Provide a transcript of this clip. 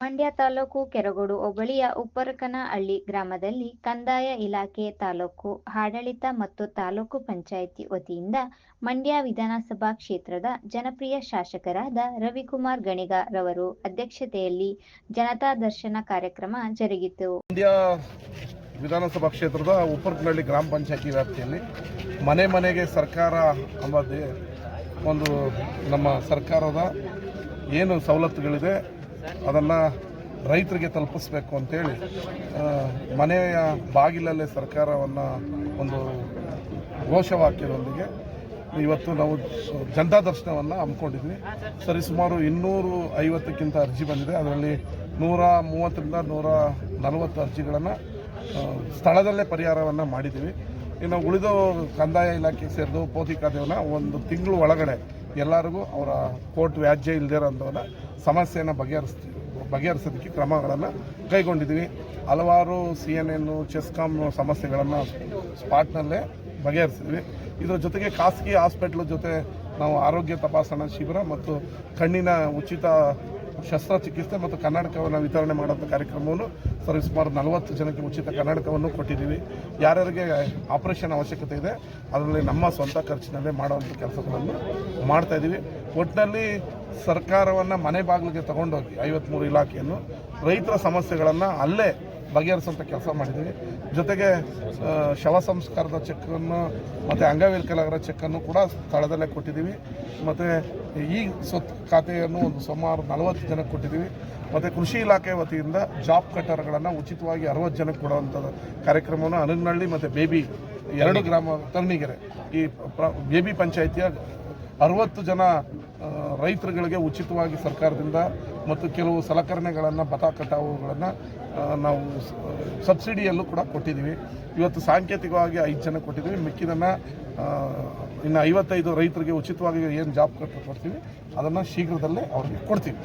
ಮಂಡ್ಯ ತಾಲೂಕು ಕೆರಗೋಡು ಹೋಬಳಿಯ ಉಪ್ಪರಕನಹಳ್ಳಿ ಗ್ರಾಮದಲ್ಲಿ ಕಂದಾಯ ಇಲಾಖೆ ತಾಲೂಕು ಆಡಳಿತ ಮತ್ತು ತಾಲೂಕು ಪಂಚಾಯಿತಿ ವತಿಯಿಂದ ಮಂಡ್ಯ ವಿಧಾನಸಭಾ ಕ್ಷೇತ್ರದ ಜನಪ್ರಿಯ ಶಾಸಕರಾದ ರವಿಕುಮಾರ್ ಗಣಿಗ ರವರು ಅಧ್ಯಕ್ಷತೆಯಲ್ಲಿ ಜನತಾ ದರ್ಶನ ಕಾರ್ಯಕ್ರಮ ಜರುಗಿತು. ಮಂಡ್ಯ ವಿಧಾನಸಭಾ ಕ್ಷೇತ್ರದ ಉಪ್ಪರಕನಹಳ್ಳಿ ಗ್ರಾಮ ಪಂಚಾಯತಿ ವ್ಯಾಪ್ತಿಯಲ್ಲಿ ಮನೆ ಮನೆಗೆ ಸರ್ಕಾರ ಒಂದು ನಮ್ಮ ಸರ್ಕಾರದ ಏನು ಸವಲತ್ತುಗಳಿದೆ ಅದನ್ನು ರೈತರಿಗೆ ತಲುಪಿಸ್ಬೇಕು ಅಂತೇಳಿ ಮನೆಯ ಬಾಗಿಲಲ್ಲೇ ಸರ್ಕಾರವನ್ನು ಒಂದು ಘೋಷವಾಕ್ಯದೊಂದಿಗೆ ಇವತ್ತು ನಾವು ಜನತಾ ದರ್ಶನವನ್ನು ಹಮ್ಮಿಕೊಂಡಿದ್ವಿ. ಸರಿಸುಮಾರು ಇನ್ನೂರು ಐವತ್ತಕ್ಕಿಂತ ಅರ್ಜಿ ಬಂದಿದೆ. ಅದರಲ್ಲಿ ನೂರ ಮೂವತ್ತರಿಂದ ನೂರ ನಲವತ್ತು ಅರ್ಜಿಗಳನ್ನು ಸ್ಥಳದಲ್ಲೇ ಪರಿಹಾರವನ್ನು ಮಾಡಿದ್ದೀವಿ. ಇನ್ನು ಉಳಿದ ಕಂದಾಯ ಇಲಾಖೆಗೆ ಸೇರಿದ ಪೋತಿಕಾದೇವನ ಒಂದು ತಿಂಗಳು ಒಳಗಡೆ ಎಲ್ಲರಿಗೂ ಅವರ ಕೋರ್ಟ್ ವ್ಯಾಜ್ಯ ಇಲ್ಲದೇ ಸಮಸ್ಯೆಯನ್ನು ಬಗೆಹರಿಸ್ತೀವಿ ಬಗೆಹರಿಸೋದಕ್ಕೆ ಕ್ರಮಗಳನ್ನು ಕೈಗೊಂಡಿದ್ದೀವಿ. ಹಲವಾರು ಸಿ ಎನ್ ಎನ್ನು ಚೆಸ್ಕಾಮ್ ಸಮಸ್ಯೆಗಳನ್ನು ಸ್ಪಾಟ್ನಲ್ಲೇ ಬಗೆಹರಿಸಿದ್ವಿ ಇದರ ಜೊತೆಗೆ ಖಾಸಗಿ ಹಾಸ್ಪಿಟ್ಲ್ ಜೊತೆ ನಾವು ಆರೋಗ್ಯ ತಪಾಸಣಾ ಶಿಬಿರ ಮತ್ತು ಕಣ್ಣಿನ ಉಚಿತ ಶಸ್ತ್ರಚಿಕಿತ್ಸೆ ಮತ್ತು ಕನ್ನಡಕವನ್ನು ವಿತರಣೆ ಮಾಡುವಂಥ ಕಾರ್ಯಕ್ರಮವನ್ನು ಸರಿ ಸುಮಾರು ನಲವತ್ತು ಜನಕ್ಕೆ ಉಚಿತ ಕನ್ನಡಕವನ್ನು ಕೊಟ್ಟಿದ್ದೀವಿ. ಯಾರ್ಯಾರಿಗೆ ಆಪರೇಷನ್ ಅವಶ್ಯಕತೆ ಇದೆ, ಅದರಲ್ಲಿ ನಮ್ಮ ಸ್ವಂತ ಖರ್ಚಿನಲ್ಲೇ ಮಾಡುವಂಥ ಕೆಲಸಗಳನ್ನು ಮಾಡ್ತಾ ಇದ್ದೀವಿ. ಒಟ್ಟಿನಲ್ಲಿ ಸರ್ಕಾರವನ್ನು ಮನೆ ಬಾಗಿಲಿಗೆ ತಗೊಂಡೋಗಿ ಐವತ್ತ್ಮೂರು ಇಲಾಖೆಯನ್ನು ರೈತರ ಸಮಸ್ಯೆಗಳನ್ನು ಅಲ್ಲೇ ಬಗೆಹರಿಸುವಂಥ ಕೆಲಸ ಮಾಡಿದ್ದೀವಿ. ಜೊತೆಗೆ ಶವ ಸಂಸ್ಕಾರದ ಚೆಕ್ಕನ್ನು ಮತ್ತು ಅಂಗವಿಕಲರ ಚೆಕ್ಕನ್ನು ಕೂಡ ಸ್ಥಳದಲ್ಲೇ ಕೊಟ್ಟಿದ್ದೀವಿ. ಮತ್ತು ಈ ಸ್ವತ್ತು ಖಾತೆಯನ್ನು ಒಂದು ಸುಮಾರು ನಲವತ್ತು ಜನಕ್ಕೆ ಕೊಟ್ಟಿದ್ದೀವಿ. ಮತ್ತು ಕೃಷಿ ಇಲಾಖೆ ವತಿಯಿಂದ ಜಾಬ್ ಕಟ್ಟರ್ಗಳನ್ನು ಉಚಿತವಾಗಿ ಅರವತ್ತು ಜನಕ್ಕೆ ಕೊಡುವಂಥದ್ದು ಕಾರ್ಯಕ್ರಮವನ್ನು ಅನಗನಹಳ್ಳಿ ಮತ್ತು ಬೇಬಿ ಎರಡು ಗ್ರಾಮ ತರಣಿಗೆರೆ ಈ ಬೇಬಿ ಪಂಚಾಯಿತಿಯ ಅರವತ್ತು ಜನ ರೈತರುಗಳಿಗೆ ಉಚಿತವಾಗಿ ಸರ್ಕಾರದಿಂದ ಮತ್ತು ಕೆಲವು ಸಲಕರಣೆಗಳನ್ನು ಬತ ಕಟಾವುಗಳನ್ನು ನಾವು ಸಬ್ಸಿಡಿಯಲ್ಲೂ ಕೂಡ ಕೊಟ್ಟಿದ್ದೀವಿ. ಇವತ್ತು ಸಾಂಕೇತಿಕವಾಗಿ ಐದು ಜನ ಕೊಟ್ಟಿದ್ದೀವಿ. ಮಿಕ್ಕಿದನ್ನು ಇನ್ನು ಐವತ್ತೈದು ರೈತರಿಗೆ ಉಚಿತವಾಗಿ ಏನು ಜಾಬ್ ಕಟ್ಟು ಕೊಡ್ತೀವಿ, ಅದನ್ನು ಶೀಘ್ರದಲ್ಲೇ ಅವ್ರಿಗೆ ಕೊಡ್ತೀವಿ.